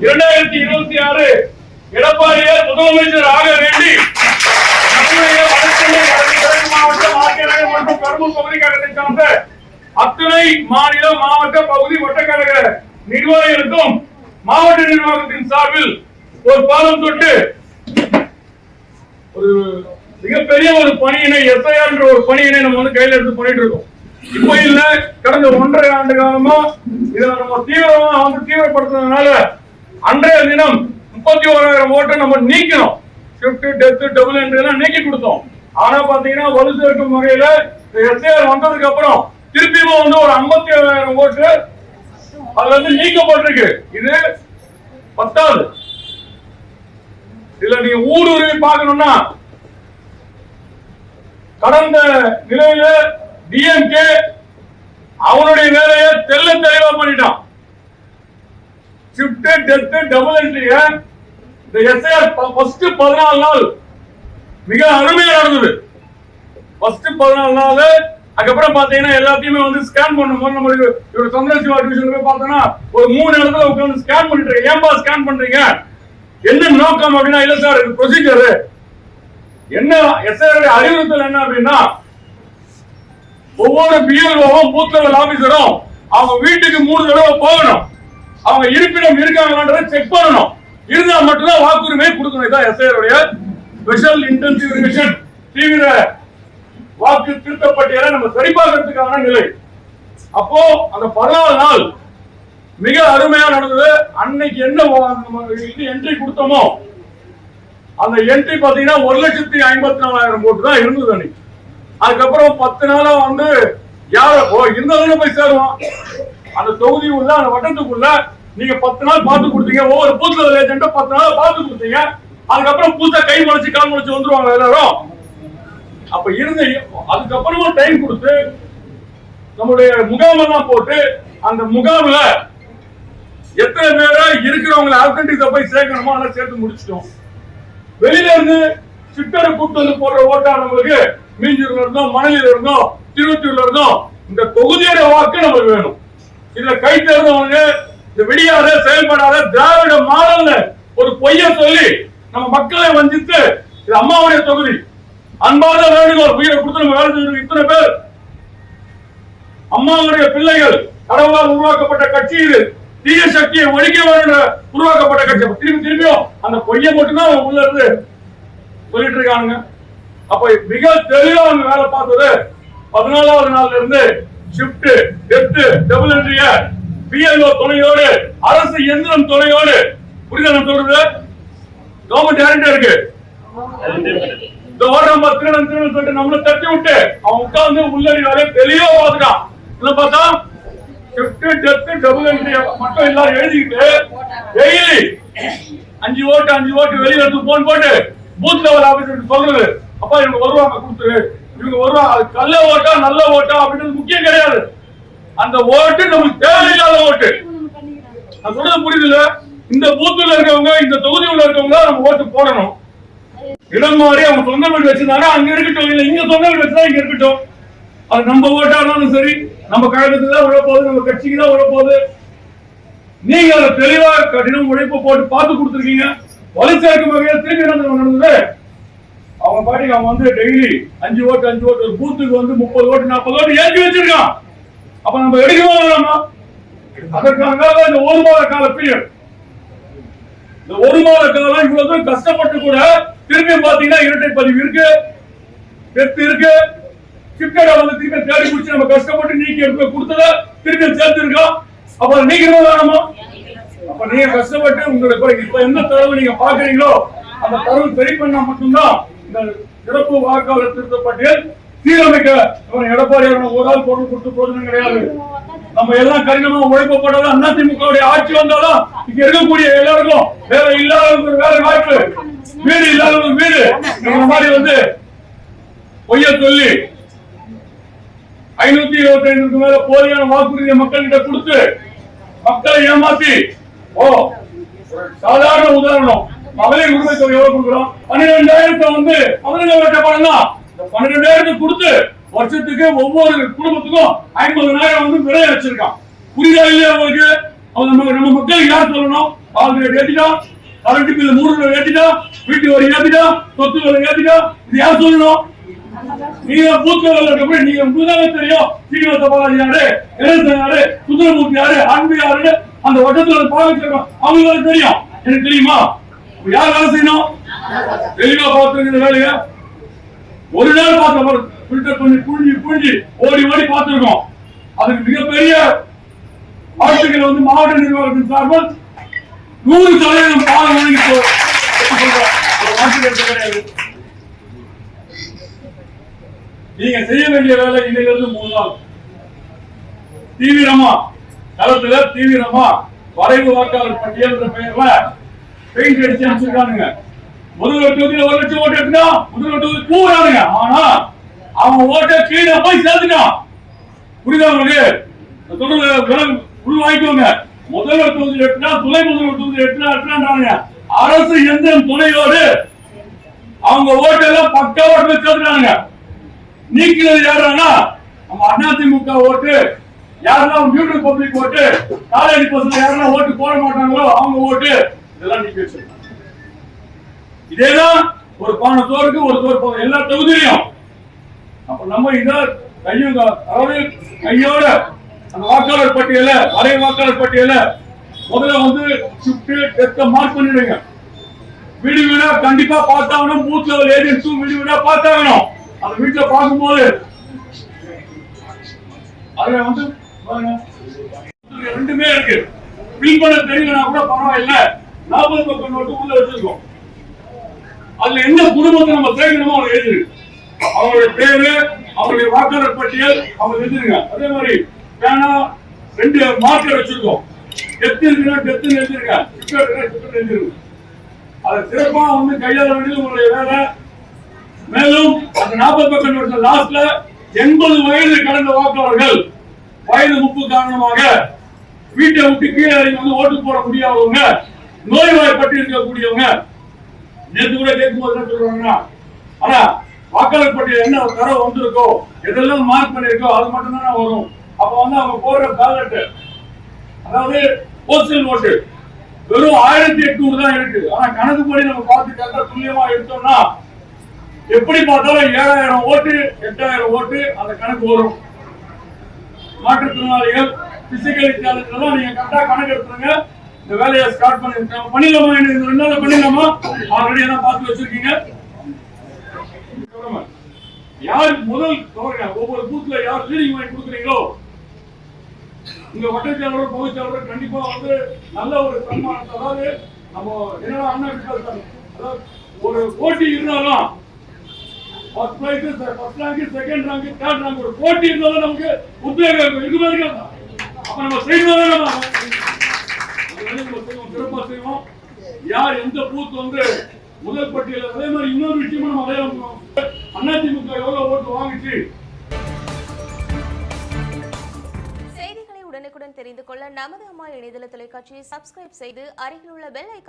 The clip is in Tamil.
இரண்டாயிரத்தி இருபத்தி ஆறு எடப்பாடியை முதலமைச்சர் ஆக வேண்டி நம்முடைய வடசென்னை மாவட்டம் ஆக்கியநகர் மற்றும் கரும்பூர் பகுதி கழகத்தை அத்துணை மாநில மாவட்ட பகுதி வட்டக்கழக நிர்வாகிகளுக்கும் மாவட்ட நிர்வாகத்தின் சார்பில் ஒரு பாலம் தொட்டு ஒரு மிகப்பெரிய ஒரு பணியினை எஸ்ஐஆர் என்ற ஒரு பணியினை நம்ம வந்து கையில எடுத்து பண்ணிட்டு இருக்கோம். இப்ப இல்ல கடந்த ஒன்றரை ஆண்டு காலமா இதை நம்ம தீவிரமா வந்து தீவிரப்படுத்துறதுனால அன்றைய தினம் முப்பத்தி ஓராயிரம் ஓட்டை நம்ம நீக்கணும் ஷிஃப்ட் டெத்து டபுள் என்று எல்லாம் நீக்கி கொடுத்தோம். ஆனா பாத்தீங்கன்னா வலு சேர்க்கும் வகையில எஸ்ஏஆர் வந்ததுக்கு அப்புறம் திருப்பியும் வந்து ஒரு ஐம்பத்தி ஏழாயிரம் ஓட்டு அதுல இருந்து நீக்கப்பட்டிருக்கு. இது பத்தாவது. இதுல நீங்க ஊடுருவி பார்க்கணும்னா கடந்த நிலையில டிஎம்கே அவனுடைய வேலையை தெல்ல தெளிவா பண்ணிட்டான். ஷிஃப்ட் டெத் டபுள் என்ட்ரிய இந்த எஸ்ஐஆர் ஃபர்ஸ்ட் பதினாலு நாள் மிக அருமையா நடந்தது. ஃபர்ஸ்ட் பதினாலு நாள் அதுக்கப்புறம் பாத்தீங்கன்னா எல்லாத்தையுமே வந்து ஸ்கேன் பண்ணும்போது நம்மளுக்கு இவர் சந்திரசிவா டிவிஷன் போய் பார்த்தோம்னா ஒரு மூணு இடத்துல உட்காந்து ஸ்கேன் பண்ணிட்டு இருக்கேன் ஏன்பா ஸ்கேன் பண்றீங்க? என்ன நோக்கம் அப்படின்னா இல்ல சார் இது ப்ரொசீஜர் என்ன எஸ்ஐஆர் அறிவுறுத்தல் என்ன அப்படின்னா ஒவ்வொரு பிஎல்ஓவும் பூத் லெவல் ஆபீசரும் அவங்க வீட்டுக்கு மூணு தடவை போகணும். அவங்க இருப்பிடம் இருக்காங்களான்றதை செக் பண்ணணும். இருந்தா மட்டும்தான் வாக்குரிமை கொடுக்கணும். இதான் எஸ்ஐருடைய ஸ்பெஷல் இன்டென்சிவ் ரிவிஷன் தீவிர வாக்கு திருத்த பட்டியலை நம்ம சரிபார்க்கறதுக்கான நிலை. அப்போ அந்த பதினாலு நாள் மிக அருமையா நடந்தது. அன்னைக்கு என்ன என்ட்ரி கொடுத்தோமோ? அந்த என்ட்ரி பாத்தீங்கன்னா ஒரு லட்சத்தி ஐம்பத்தி நாலாயிரம் கோட்டு தான் இருந்தது அன்னைக்கு. அதுக்கப்புறம் பத்து நாளா வந்து யார? ஓ இருந்தாலும் போய் சேருவோம். அந்த தொகுதி உள்ள அந்த வட்டத்துக்குள்ள நீங்க பத்து நாள் பார்த்து கொடுத்தீங்க. ஒவ்வொரு பூத்துல ஏஜென்ட்டும் பத்து நாள் பார்த்து கொடுத்தீங்க. அதுக்கப்புறம் பூத்த கை முளைச்சு கால் முளைச்சு வந்துருவாங்க எல்லாரும். அப்ப இருந்த அதுக்கப்புறமும் டைம் கொடுத்து நம்முடைய முகாமெல்லாம் போட்டு அந்த முகாம்ல எத்தனை பேரை இருக்கிறவங்களை ஆல்டர்னேட்டிவ் போய் சேர்க்கணுமோ அதெல்லாம் சேர்த்து முடிச்சிட்டோம். வெளியில இருந்து சிட்டரை கூப்பிட்டு வந்து போடுற ஓட்டாளர்களுக்கு மீஞ்சூர்ல இருந்தோம் மணலில இருந்தோம் திருவத்தூர்ல இருந்தோம் இந்த தொகுதியோட வாக்கு நமக்கு வேணும். இதுல கை தேர்ந்தவங்க இந்த விடியாத செயல்படாத திராவிட மாடல்ல ஒரு பொய்ய சொல்லி நம்ம மக்களை வஞ்சித்து இது அம்மாவுடைய தொகுதி. அன்பான வேண்டுகோள் உயிரை கொடுத்து நம்ம வேலை செஞ்சிருக்கோம் இத்தனை பேர். அம்மாவுடைய பிள்ளைகள் கடவுளால் உருவாக்கப்பட்ட கட்சி இது. தீய சக்தியை ஒழிக்க வேண்டும் உருவாக்கப்பட்ட கட்சி. திரும்பி திரும்பியும் அந்த பொய்யை மட்டும்தான் உள்ள இருந்து சொல்லிட்டு இருக்காங்க அப்ப மிக தெளிவா அவங்க வேலை பார்த்தது பதினாலாவது நாள்ல இருந்து ஷிப்ட் டெப்ட் டபுள் என்ட்ரிய பிஎல்ஓ துணையோடு அரசு எந்திரம் துணையோடு. புரியுதா நான் சொல்றது? கவர்மெண்ட் கேரண்டா இருக்கு? இந்த ஓரம் திருடன் திருடன் சொல்லிட்டு நம்மள தட்டி விட்டு அவன் உட்கார்ந்து உள்ளடி வரை தெளிவா பாத்துக்கான் என்ன பார்த்தா ஷிப்ட் டெத் டபுள் என்ட்ரிய மட்டும் எல்லாரும் எழுதிக்கிட்டு டெய்லி அஞ்சு ஓட்டு அஞ்சு ஓட்டு வெளியில எடுத்து போன் போட்டு பூத் லெவல் ஆபீசருக்கு சொல்றது. அப்பா இவங்க வருவாங்க கொடுத்துரு இவங்க வருவாங்க. அது கள்ள ஓட்டா நல்ல ஓட்டா அப்படின்றது முக்கியம் கிடையாது. அந்த ஓட்டு நமக்கு தேவையில்லாத ஓட்டு. நான் சொல்றது புரியுதுல இந்த பூத்துல இருக்கவங்க இந்த தொகுதியில் இருக்கவங்க தான் நம்ம ஓட்டு போடணும். இடம் மாறி அவங்க சொந்த வீடு வச்சிருந்தாங்க அங்க இருக்கட்டும். இல்ல இங்க சொந்த வீடு வச்சா இங்க இருக்கட்டும். அது நம்ம ஓட்டா இருந்தாலும் சரி நம்ம கழகத்துக்கு தான் விழப்போகுது நம்ம கட்சிக்கு தான் உழப்போகுது நீங்க அதை தெளிவா கடினம் உழைப்பு போட்டு பார்த்து கொடுத்துருக்கீங்க. வலு சேர்க்கும் வகையில் திருப்பி என்ன நடந்தது? அவங்க பாட்டிக்கு அவன் வந்து டெய்லி அஞ்சு ஓட்டு அஞ்சு ஓட்டு ஒரு பூத்துக்கு வந்து முப்பது ஓட்டு நாற்பது ஓட்டு ஏற்றி வச்சிருக்கான். அப்ப நம்ம எடுக்கவே வேணாமா அதற்காக இந்த ஒரு மாத கால பீரியட் இந்த ஒரு மாத காலம் இவ்வளவு தூரம் கஷ்டப்பட்டு கூட திரும்பி பாத்தீங்கன்னா இரட்டை பதிவு இருக்கு டெத் இருக்கு. சிப்டட வந்து திரும்பி தேடி பிடிச்சி நம்ம கஷ்டப்பட்டு நீக்கி எடுத்து கொடுத்தத திரும்பி சேர்த்து இருக்கோம் அப்ப நீக்கிறோம் வேணாமா அப்ப நீங்க கஷ்டப்பட்டு உங்களுக்கு இப்ப என்ன தரவு நீங்க பாக்குறீங்களோ அந்த தரவு சரி பண்ணா மட்டும்தான் இந்த சிறப்பு வாக்காளர் திருத்த பட்டியல் சீரமைக்க எடப்பாடி ஒரு ஆள் பொருள் கொடுத்து போதும் கிடையாது. நம்ம எல்லாம் கடினமா உழைப்பப்பட்டதான் திமுக ஆட்சி வந்தாலும் இங்க இருக்கக்கூடிய எல்லாருக்கும் வேற இல்லாதவங்களுக்கு வேற வாய்ப்பு. வீடு இல்லாதவங்களுக்கு வீடு. இந்த மாதிரி வந்து பொய்ய சொல்லி ஐநூத்தி இருபத்தி ஐந்துக்கு மேல போலியான வாக்குறுதியை மக்கள்கிட்ட கொடுத்து மக்களை ஏமாத்தி ஓ சாதாரண உதாரணம். மகளிர் உரிமை தொகை எவ்வளவு கொடுக்குறோம்? பன்னிரெண்டாயிரத்தை வந்து மகளிர் பணம் தான் இந்த பன்னிரெண்டாயிரத்தை கொடுத்து வருஷத்துக்கு ஒவ்வொரு குடும்பத்துக்கும் ஐம்பதனாயிரம் வந்து விலை வச்சிருக்கான் புரியுதா இல்லையா உங்களுக்கு அவங்க நம்ம நம்ம மக்களுக்கு யார் சொல்லணும்? பால் ஏற்றிட்டா கரண்ட் பில் மூணு ரூபாய் ஏற்றிட்டா வீட்டு வரி ஏற்றிட்டா சொத்து வரி ஏற்றிட்டா இது யார் சொல்லணும்? நீங்க பூத் லெவல்ல நீங்க உங்களுக்கு தெரியும். சீனிவாச பாலாஜி யாரு கணேசன் யாரு சுந்தரமூர்த்தி யாரு அன்பு யாரு அந்த வட்டத்துல பாவிச்சிருக்கோம் அவங்களுக்கு தெரியும். எனக்கு தெரியுமா? யார் வேலை செய்யணும்? தெளிவா பார்த்துருக்கிற வேலையை ஒரு நாள் பார்த்த ஃபில்டர் பண்ணி புழிஞ்சு புழிஞ்சு ஓடி ஓடி பார்த்துருக்கோம். அதுக்கு மிகப்பெரிய வாழ்த்துக்கள் வந்து மாவட்ட நிர்வாகத்தின் சார்பில் நூறு சதவீதம் பாலம் வழங்கி ஒரு கிடையாது நீங்க செய்ய வேண்டிய வேலை இன்னிலிருந்து மூணு நாள். தீவிரமா களத்துல தீவிரமா வரைவு வாக்காளர் பட்டியல் பெயர்ல பெயிண்ட் அடிச்சு அமைச்சிருக்கானுங்க முதல்வர் தொகுதியில ஒரு லட்சம் ஓட்டு எடுத்தா முதல்வர் தொகுதி பூரானுங்க ஆனா அவன் ஓட்ட கீழே போய் சேர்த்துட்டான் புரியுதா உங்களுக்கு? நான் உருவாக்கிக்கோங்க வாங்கிக்கோங்க முதல்வர் தொகுதி எட்டுனா துணை முதல்வர் தொகுதி எட்டுனா எட்டுனாங்க அரசு எந்த துணையோடு அவங்க ஓட்டெல்லாம் பக்கா ஓட்டு சேர்த்துட்டாங்க நீக்கினது யாருன்னா நம்ம அதிமுக ஓட்டு. யாரெல்லாம் நியூட்ரல் பப்ளிக் ஓட்டு. காலேஜ் பஸ்ல யாரெல்லாம் ஓட்டு போட மாட்டாங்களோ அவங்க ஓட்டு. இதெல்லாம் நீக்கி வச்சிருக்காங்க இதேதான் ஒரு பானை தோருக்கு ஒரு சோறு போதும். எல்லா தொகுதியிலையும். அப்ப நம்ம இத கையும் அதாவது கையோட அந்த வாக்காளர் பட்டியல அரை வாக்காளர் பட்டியல முதல்ல வந்து ஷிஃப்ட் டெஸ்ட மார்க் பண்ணிடுங்க. வீடு வீடா கண்டிப்பா பார்த்தாகணும் பூத் லெவல் ஏஜென்ட்ஸும் வீடு வீடா பார்த்தாகணும் அந்த வீட்டுல பார்க்கும்போது அதுல வந்து ரெண்டுமே இருக்கு. பில் பண்ண தெரியலனா கூட பரவாயில்ல. நாற்பது பக்கம் நோட்டு உள்ள வச்சிருக்கோம். அதுல எந்த குடும்பத்தை நம்ம சேர்க்கணுமோ அவங்க எழுதிருக்கு அவங்களுடைய பேரு அவங்களுடைய வாக்காளர் பட்டியல் அவங்க எழுதிருங்க. அதே மாதிரி பேனா ரெண்டு மார்க்கர் வச்சிருக்கோம். டெத்து இருக்குன்னா டெத்து எழுதிருங்க. எழுதிருங்க. அதை சிறப்பா வந்து கையாள வேண்டியது உங்களுடைய வேலை. மேலும் அந்த நாற்பது பக்கம் நோட்டு லாஸ்ட்ல எண்பது வயது கடந்த வாக்காளர்கள் வயது முப்பு காரணமாக வீட்டை விட்டு கீழே வந்து ஓட்டு போட முடியாதவங்க நோய்வாய்ப்பட்டு இருக்கக்கூடியவங்க நேற்று கூட கேட்கும்போது என்ன சொல்றாங்கன்னா ஆனா வாக்காளர் பட்டியல் என்ன தரம் வந்திருக்கோ எதெல்லாம் மார்க் பண்ணிருக்கோ அது மட்டும் தான் வரும். அப்ப வந்து அவங்க போடுற பேலட் அதாவது போஸ்டல் ஓட்டு வெறும் ஆயிரத்தி எட்நூறு தான் இருக்கு. ஆனா கணக்கு படி நம்ம பார்த்து கரெக்டா துல்லியமா எடுத்தோம்னா எப்படி பார்த்தாலும் ஏழாயிரம் ஓட்டு எட்டாயிரம் ஓட்டு அந்த கணக்கு வரும். மாற்றுத்திறனாளிகள் பிசிக்கலி சேலஞ்ச் நீங்க கரெக்டா கணக்கு எடுத்துருங்க இந்த வேலையை ஸ்டார்ட் பண்ணிருக்காங்க பண்ணிடலாமா? இந்த ரெண்டு நாள் பண்ணிடலாமா? ஆல்ரெடி எல்லாம் பார்த்து வச்சிருக்கீங்க. யார் முதல் தவறுங்க ஒவ்வொரு பூத்துல யார் லீடிங் வாங்கி கொடுக்குறீங்களோ? உங்க வட்டச்சாளர் பொதுச் கண்டிப்பா வந்து நல்ல ஒரு சன்மானத்தை அதாவது நம்ம என்னடா அண்ணா விசால் அதாவது ஒரு போட்டி இருந்தாலும் first prize first rank second rank third rank ஒரு போட்டி இருந்தாலும் நமக்கு உத்வேகம் இருக்கும். இது மாதிரி அப்ப நம்ம செய்யணும் வந்து செய்வோம் யார் எந்த பூத் வந்து முதல் பட்டியல அதே மாதிரி இன்னொரு விஷயமும் நம்ம அடையாளம் அதிமுக எவ்வளவு ஓட்டு வாங்கிச்சு? செய்திகளை உடனுக்குடன் தெரிந்து கொள்ள நமது அம்மா இணையதள தொலைக்காட்சியை சப்ஸ்கிரைப் செய்து அருகில் உள்ள பெல் ஐக்கா